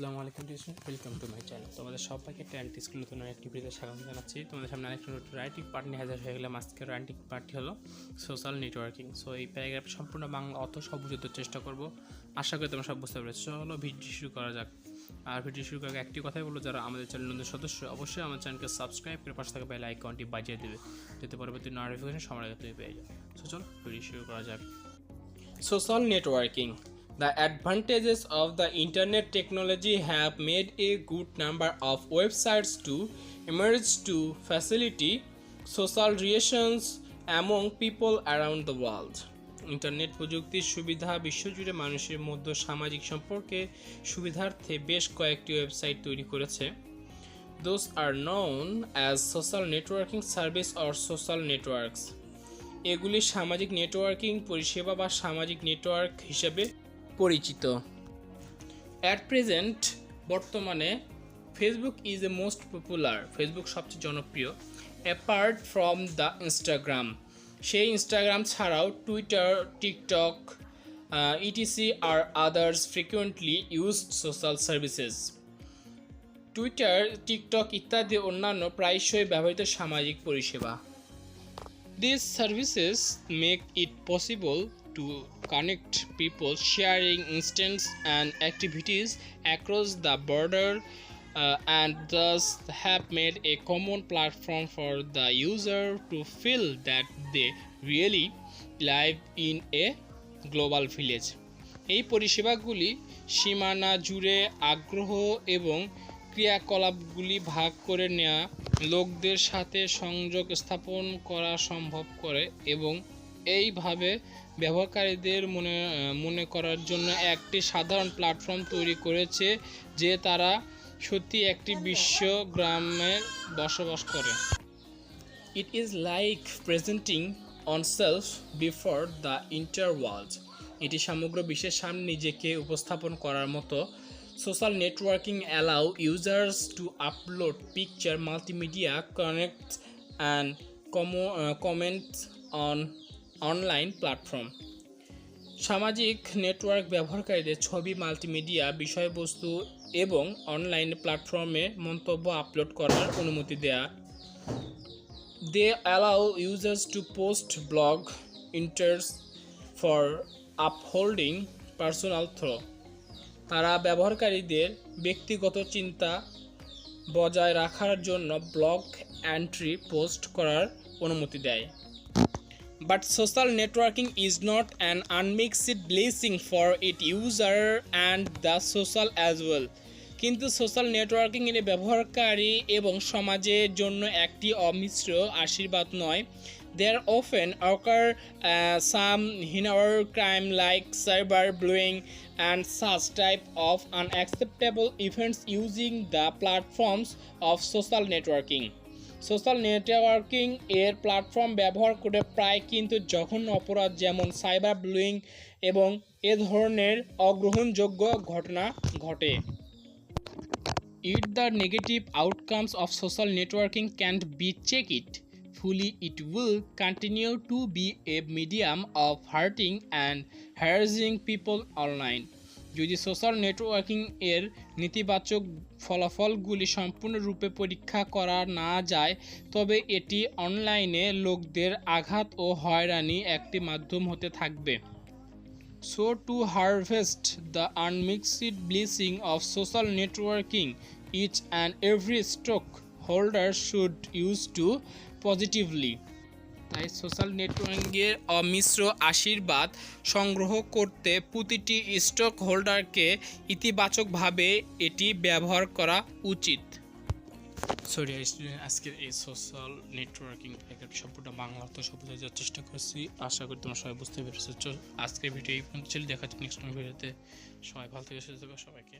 আসসালামু আলাইকুম tuition welcome to my channel তোমাদের সবাইকে ট্যালেন্ট স্কুল নতুন একটি ভিডিওতে স্বাগত জানাচ্ছি। তোমাদের সামনে আরেকটা নতুন রাইটিং পার্ট নিয়ে হাজার হয়ে গেলাম। আজকের রাইটিং পার্টটি হলো সোশ্যাল নেটওয়ার্কিং সো এই প্যারাগ্রাফ সম্পূর্ণ বাংলা অত সব বুঝতে চেষ্টা করব। আশা করি তোমরা সব বুঝতে পেরেছ। চলো ভিডিও শুরু করা যাক। আর ভিডিও শুরু করার একটি কথাই বলব, যারা আমাদের চ্যানেল নতুন সদস্য, অবশ্যই আমার চ্যানেলকে সাবস্ক্রাইব করে পাশে থাকা বেল আইকনটি বাজিয়ে দেবে। যাতে পরবর্তী নোটিফিকেশন সময় তুমি পেয়ে যাও। সো চলো ভিডিও শুরু করা যাক। Social networking. The advantages of the internet technology have made a good number of websites to emerge to facilitate social relations among people around the world. Internet প্রযুক্তির সুবিধা বিশ্বজুড়ে মানুষের মধ্যে সামাজিক সম্পর্কে সুবিধার্থে বেশ কয়েকটি ওয়েবসাইট তৈরি করেছে those are known as social networking service or social networks এগুলি সামাজিক নেটওয়ার্কিং পরিষেবা বা সামাজিক নেটওয়ার্ক হিসেবে পরিচিত। অ্যাট প্রেজেন্ট বর্তমানে Facebook is a most popular Facebook সবচেয়ে জনপ্রিয় অ্যাপার্ট ফ্রম দ্য ইনস্টাগ্রাম সেই ইনস্টাগ্রাম ছাড়াও Twitter TikTok ETC are others frequently used social services Twitter TikTok ইত্যাদি অন্যান্য প্রায়শই ব্যবহৃত সামাজিক পরিষেবা। This services make it possible to connect people sharing instants and activities across the border uh, and thus have made a common platform for the user to feel that they really live in a global village. এই পরিষেবাগুলি সীমানা জুড়ে আগ্রহ এবং ক্রিয়াকলাপগুলি ভাগ করে নেওয়া লোকদের সাথে সংযোগ স্থাপন করা সম্ভব করে এবং এইভাবে ব্যবহারকারীদের মনে মনে করার জন্য একটি সাধারণ প্ল্যাটফর্ম তৈরি করেছে যে তারা সত্যি একটি বিশ্ব গ্রামে বসবাস করে। It is like presenting oneself before the entire world এটি সমগ্র বিশ্বের সামনে নিজেকে উপস্থাপন করার মতো। Social networking allow users to upload picture multimedia connect and comments on online platform. সামাজিক নেটওয়ার্ক ব্যবহারকারীদের ছবি, মাল্টিমিডিয়া, বিষয়বস্তু এবং অনলাইন প্ল্যাটফর্মে মন্তব্য আপলোড করার অনুমতি দেয়া। They allow users to post blog entries for upholding personal through তারা ব্যবহারকারীদের ব্যক্তিগত চিন্তা বজায় রাখার জন্য ব্লগ এন্ট্রি পোস্ট করার অনুমতি দেয়। But social networking is not an unmixed blessing for its user and the social as well. কিন্তু সোশ্যাল নেটওয়ার্কিং এর ব্যবহারকারী এবং সমাজের জন্য একটি অমিশ্র আশীর্বাদ নয় there often occur some heinous crime like cyber bullying and such type of unacceptable events using the platforms of social networking social networking এর প্ল্যাটফর্ম ব্যবহার করে প্রায় কিন্তু যখন অপরাধ যেমন সাইবার ব্লুইং এবং এ ধরনের অগ্রহণযোগ্য ঘটনা ঘটে। If the negative outcomes of social networking can be checked fully it will continue to be a medium of hurting and harassing people online যদি সোশ্যাল নেটওয়ার্কিং এর নেতিবাচক ফলাফলগুলি সম্পূর্ণরূপে পরীক্ষা করা না যায়, তবে এটি অনলাইনে লোকদের আঘাত ও হয়রানি একটি মাধ্যম হতে থাকবে। So to harvest the unmixed blessing of social networking each and every stakeholder should use to positively তাই সোশ্যাল নেটওয়ার্কিংয়ের অমিশ্র আশীর্বাদ সংগ্রহ করতে প্রতিটি স্টক হোল্ডারকে ইতিবাচকভাবে এটি ব্যবহার করা উচিত। সরি আজকের এই সোশ্যাল নেটওয়ার্কিং প্যাকেট সম্পূর্ণ বাংলা অর্থ সব বোঝার চেষ্টা করছি। আশা করি তোমরা সবাই বুঝতে পেরেছ। আজকের ভিডিও এই পর্যন্ত দেখা যাচ্ছে নেক্সট ভিডিওতে। সবাই ভালো থেকে সুস্থ থেকো, সবাইকে।